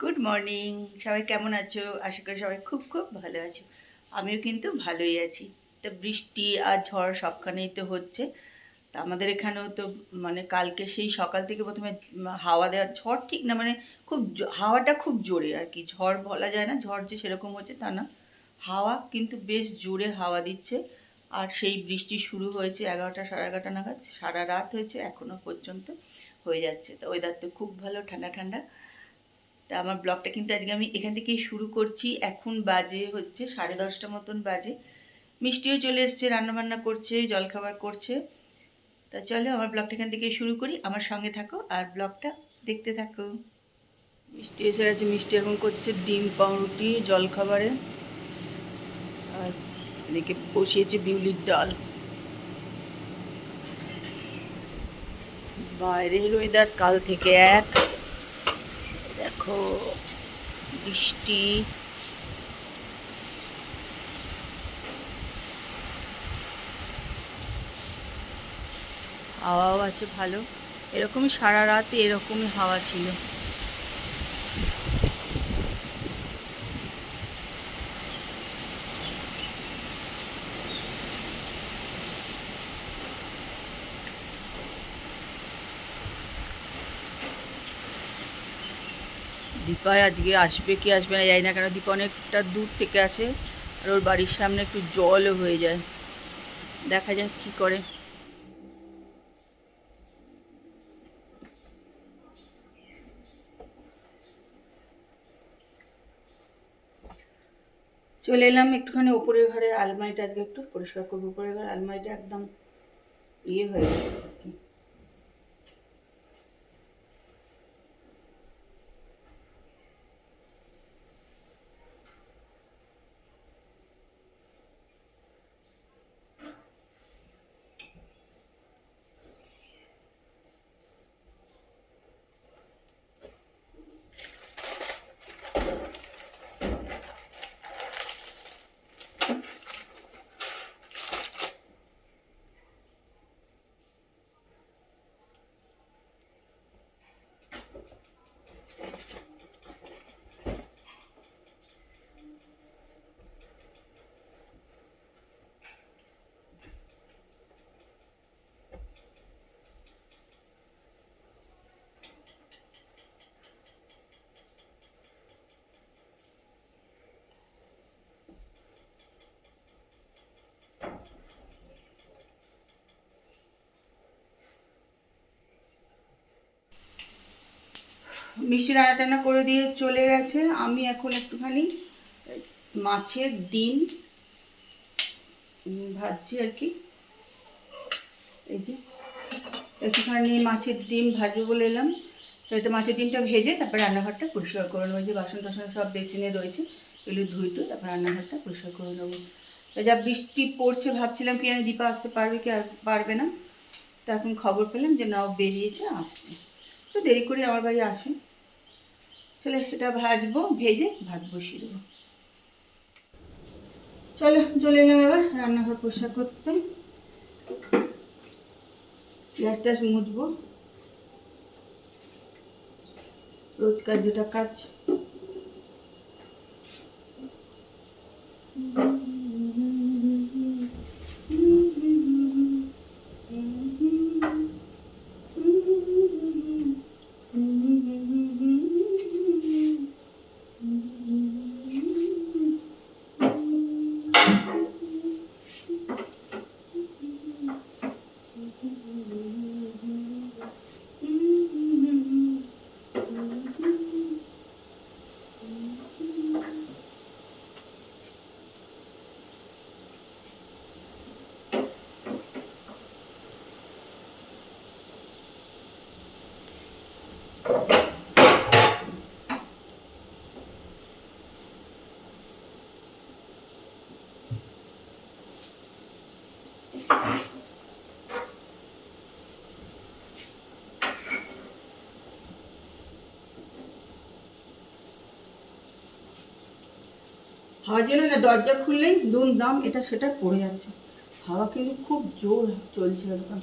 Good morning সবাই কেমন আছো? আশা করি সবাই খুব খুব ভালো আছো। আমিও কিন্তু ভালোই আছি। তো বৃষ্টি আর ঝড় সবখানেই তো হচ্ছে। তা আমাদের এখানেও তো মানে কালকে সেই সকাল থেকে প্রথমে হাওয়া দেওয়ার ঝড় ঠিক না মানে খুব হাওয়াটা খুব জোরে আর কি। ঝড় বলা যায় না, ঝড় যে সেরকম হচ্ছে তা না। হাওয়া কিন্তু বেশ জোরে হাওয়া দিচ্ছে। আর সেই বৃষ্টি শুরু হয়েছে এগারোটা সাড়ে এগারোটা নাগাদ। সারা রাত হয়েছে এখনও পর্যন্ত হয়ে যাচ্ছে। তো ওয়েদার তো খুব ভালো, ঠান্ডা ঠান্ডা। তা আমার ব্লগটা কিন্তু আজকে আমি এখান থেকেই শুরু করছি। এখন বাজে হচ্ছে সাড়ে দশটা মতন বাজে। মিষ্টিও চলে এসছে, রান্নাবান্না করছে, জলখাবার করছে। তা চলো আমার ব্লগটা এখান থেকেই শুরু করি। আমার সঙ্গে থাকো আর ব্লগটা দেখতে থাকো। মিষ্টি এসে গেছে, মিষ্টি এখন করছে ডিম, পাউরুটি, জলখাবারে। আর এদিকে বসিয়েছে বিউলির ডাল। বাইরের ওয়েদার কাল থেকে এক। দেখো বৃষ্টি। হাওয়াও আছে ভালো। এরকমই সারা রাত এরকমই হাওয়া ছিল। দীপায় আজকে আসবে, কি আসবে না জানি না, কেন দীপা অনেকটা দূর থেকে আসে আর ওর বাড়ির সামনে একটু জলও হয়ে যায়। দেখা যাক কি করে। চলে এলাম একটুখানি ওপরের ঘরে, আলমারিটা আজকে একটু পরিষ্কার করব। উপরের ঘরে আলমারিটা একদম ইয়ে হয়ে গেছে মিষ্টি রান্না টান্না করে দিয়ে চলে গেছে। আমি এখন একটুখানি মাছের ডিম ভাজছি আর কি। এই যে একটুখানি মাছের ডিম ভাজবো বলে এলাম। তো এটা মাছের ডিমটা ভেজে তারপর রান্নাঘরটা পরিষ্কার করে নেব। যে বাসন টাসন সব বেসিনে রয়েছে, এগুলো ধুই তো তারপর রান্নাঘরটা পরিষ্কার করে নেব। যা বৃষ্টি পড়ছে, ভাবছিলাম কি আমি দীপা আসতে পারবে কি আর পারবে না। তো এখন খবর পেলাম যে নাও বেরিয়েছে, আসছে। তো দেরি করে আমার বাড়ি আসে। এটা ভাজবো, ভেজে ভাত বসিয়ে দেবো। চলো, চলে এলাম এবার রান্নাঘর পোশাক করতে। গ্যাস ট্যাস মুছবো। রোজকার যেটা কাজ। হাওয়ার জন্য না দরজা খুললেই দুম দাম এটা সেটা পড়ে যাচ্ছে। হাওয়া কিন্তু খুব জোর চলছে একদম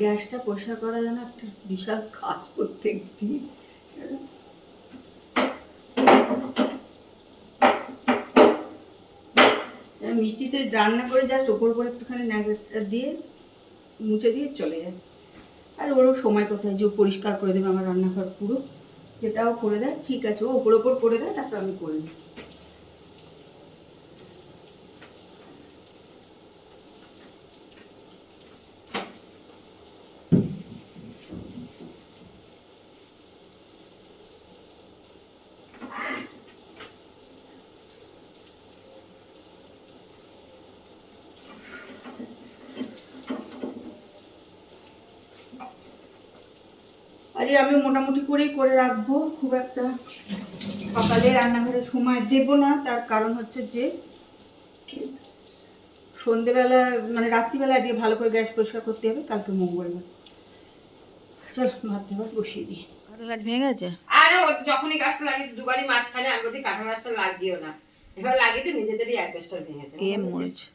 গ্যাসটা পরিষ্কার করা যেন একটা বিশাল কাজ প্রত্যেক দিন। মিষ্টিতে রান্না করে জাস্ট ওপর উপর একটুখানি নাগরটা দিয়ে মুছে দিয়ে চলে যায়। আর ওরও সময় কোথায় যে ও পরিষ্কার করে দেবে আমার রান্নাঘর পুরো। যেটাও করে দেয়, ঠিক আছে, ও ওপর ওপর করে দেয়, তারপর আমি করে দিই আজকে আমি মোটামুটি করেই করে রাখব। খুব একটা সকালে রান্নাঘরে সময় দেব না। তার কারণ হচ্ছে যে সন্ধেবেলা মানে রাত্রিবেলা আজকে ভালো করে গ্যাস পরিষ্কার করতে হবে। কালকে মঙ্গলবার। চল ভাত দেবার বসিয়ে দিই। কাঁঠাল গাছ ভেঙে গেছে? আরে যখনই গাছটা লাগিয়ে দুবারই মাঝখানে আমি বলছি কাঁঠাল গাছটা লাগিও না। এবার লাগিয়েছে নিজেদেরই অ্যাডভেস্টার ভেঙেছে এ মরেছে?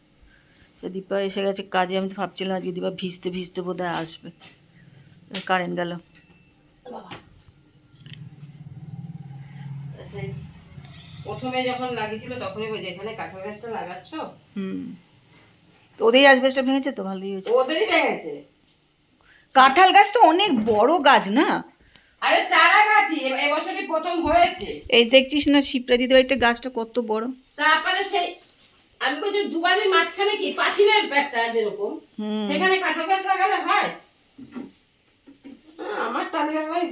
তো দীপা এসে গেছে কাজে। আমি তো ভাবছিলাম আজকে দীপা ভিজতে ভিজতে বোধ হয় আসবে। কারেন্ট গেল। সেই প্রথমে যখন লাগিয়েছিল তখনই বলছে এখানে কাঁঠাল গাছটা লাগাচ্ছ? হুম। তো আসবেসটা ভেঙেছে তো? ভালোই হয়েছে। ওদেরই ভেঙেছে। কাঁঠাল গাছ তো অনেক বড় গাছ না? আরে চারা গাছই। এবছরই প্রথম হয়েছে। এই দেখছিস না শিপ্রা দিদি বাড়িতে গাছটা কত বড়? তারপরে সেই আমি বলছি দুবারের মাঝখানে কি? পাঁচিলের একটা যেরকম। হুম। সেখানে কাঁঠাল গাছ লাগালে হ্যাঁ,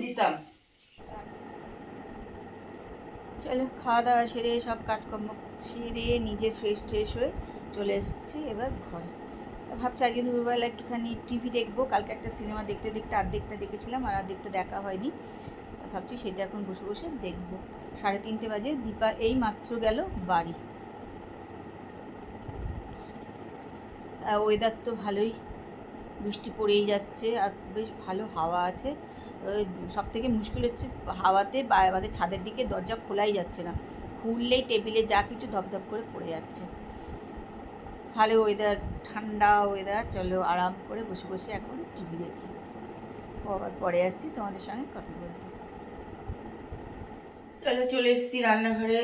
দিতাম। চলো খাওয়া দাওয়া সেরে সব কাজকর্ম সেরে নিজে ফ্রেশ ট্রেশ হয়ে চলে এসেছি এবার ঘরে। ভাবছি আজকে দুপুরবেলা একটুখানি টিভি দেখব, কালকে একটা সিনেমা দেখতে দেখতে অর্ধেকটা দেখেছিলাম আর অর্ধেকটা দেখা হয়নি। ভাবছি সেটা এখন বসে বসে দেখব। সাড়ে তিনটে বাজে, দীপা এই মাত্র গেল বাড়ি। ওয়েদার তো ভালোই। বৃষ্টি পড়েই যাচ্ছে আর বেশ ভালো হাওয়া আছে। সব থেকে মুশকিল হচ্ছে হাওয়াতে বা আমাদের ছাদের দিকে দরজা খোলাই যাচ্ছে না। খুললেই টেবিলে যা কিছু ধপধপ করে পড়ে যাচ্ছে। ভালো ওয়েদার ঠান্ডা ওয়েদার চলো আরাম করে বসে বসে এখন টিভি দেখি। আবার পরে আসছি তোমাদের সঙ্গে কথা বলব চলো চলে এসেছি রান্নাঘরে।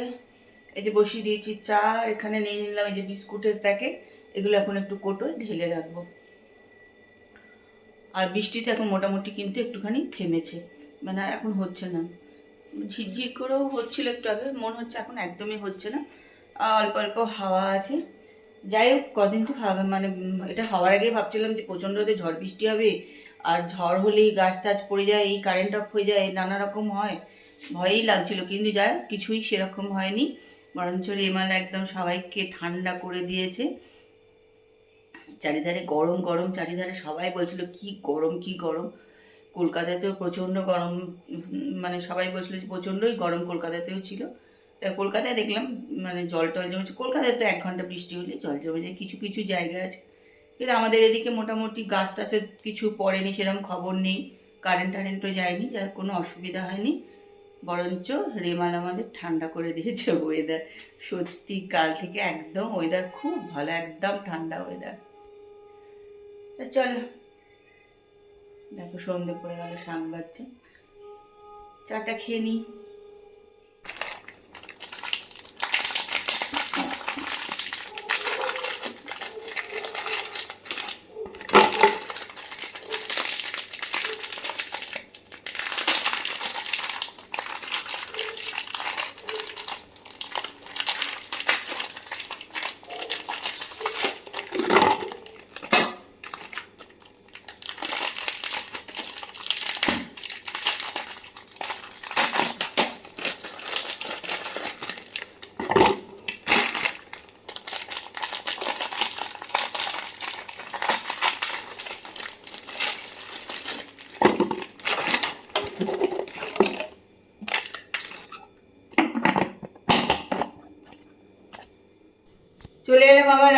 এই যে বসিয়ে দিয়েছি চা এখানে নিয়ে নিলাম এই যে বিস্কুটের প্যাকেট। এগুলো এখন একটু কোটোয় ঢেলে রাখব। আর বৃষ্টিতে এখন মোটামুটি কিন্তু একটুখানি থেমেছে। মানে আর এখন হচ্ছে না। ঝিরঝির করেও হচ্ছিল একটু আগে, মনে হচ্ছে এখন একদমই হচ্ছে না। অল্প অল্প হাওয়া আছে। যাই হোক, কদিন তো মানে এটা হওয়ার আগেই ভাবছিলাম যে প্রচণ্ড রোদে ঝড় বৃষ্টি হবে, আর ঝড় হলেই গাছ টাছ পড়ে যায়, এই কারেন্ট অফ হয়ে যায়, নানা রকম হয়। ভয়ই লাগছিল, কিন্তু যাই কিছুই সেরকম হয়নি। বরঞ্চ রেমাল একদম সবাইকে ঠান্ডা করে দিয়েছে। চারিধারে গরম গরম চারিধারে সবাই বলছিল, কি গরম কি গরম? কলকাতাতেও প্রচণ্ড গরম মানে সবাই বলছিল যে প্রচণ্ডই গরম কলকাতাতেও ছিল। তা কলকাতায় দেখলাম মানে জল টল জমেছে। কলকাতায় তো এক ঘণ্টা বৃষ্টি হলে জল জমে যায়, কিছু কিছু জায়গা আছে। কিন্তু আমাদের এদিকে মোটামুটি গাছ টাছে কিছু পড়েনি, সেরকম খবর নেই। কারেন্ট টারেন্টও যায়নি, যার কোনো অসুবিধা হয়নি। বরঞ্চ রেমাল আমাদের ঠান্ডা করে দিয়েছে ওয়েদার সত্যি কাল থেকে একদম ওয়েদার খুব ভালো, একদম ঠান্ডা ওয়েদার চলো। দেখো সন্ধে পড়ে গেল শাক বাজছে চাটা খেয়ে নিই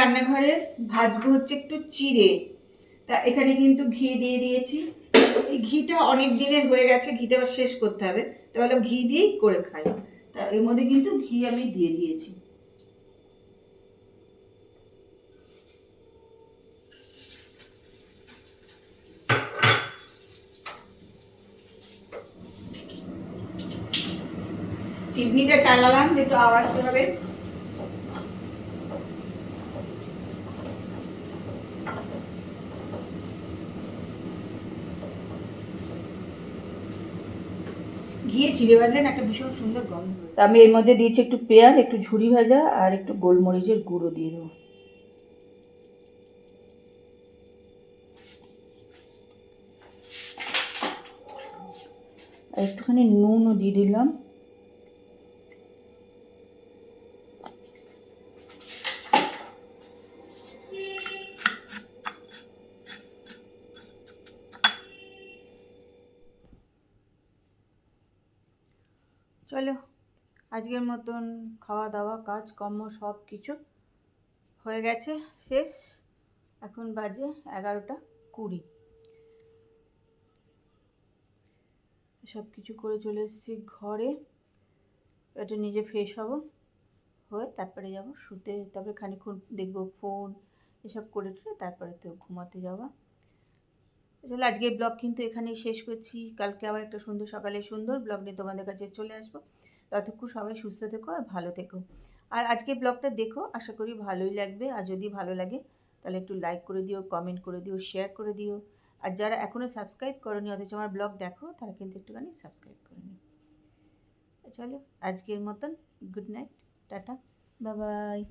রান্নাঘরে ভাজবো হচ্ছে একটু চিড়ে। তা এখানে কিন্তু ঘি দিয়ে দিয়েছি। এই ঘিটা অনেক দিনের হয়ে গেছে, ঘিটা শেষ করতে হবে। তাহলে ঘি দিয়েই করে খাই। তা এর মধ্যে কিন্তু ঘি আমি দিয়ে দিয়েছি। চিমনিটা চালালাম, একটু আওয়াজ হবে ঘিয়ে চিড়ে ভাজলেন একটা ভীষণ সুন্দর গন্ধ আমি এর মধ্যে দিয়েছি একটু পেঁয়াজ, একটু ঝুরি ভাজা আর একটু গোলমরিচের গুঁড়ো দিয়ে দেবো। একটুখানি নুনও দিয়ে দিলাম। আজকের মতন খাওয়া দাওয়া কাজকর্ম সব কিছু হয়ে গেছে, শেষ। এখন বাজে এগারোটা কুড়ি। সব কিছু করে চলে এসেছি ঘরে। একটু নিজে ফ্রেশ হব, হয়ে তারপরে যাব, শুতে, তারপরে খানিক্ষণ দেখব ফোন এসব করে টরে তারপরে তো ঘুমাতে যাওয়া চলো আজকের ব্লগ কিন্তু এখানেই শেষ করছি। কালকে আবার একটা সুন্দর সকালে সুন্দর ব্লগ নিয়ে তোমাদের কাছে চলে আসব। ততক্ষণ সবাই সুস্থ থেকো আর ভালো থেকো। আর আজকে ব্লগটা দেখো, আশা করি ভালোই লাগবে। আর যদি ভালো লাগে, তাহলে একটু লাইক করে দিও কমেন্ট করে দিও শেয়ার করে দিও। আর যারা এখনও সাবস্ক্রাইব করনি, অথচ আমার ব্লগ দেখো, তারা কিন্তু একটুখানি সাবস্ক্রাইব করে নিও। চলো, আজকের মতন গুড নাইট টাটা বাবাই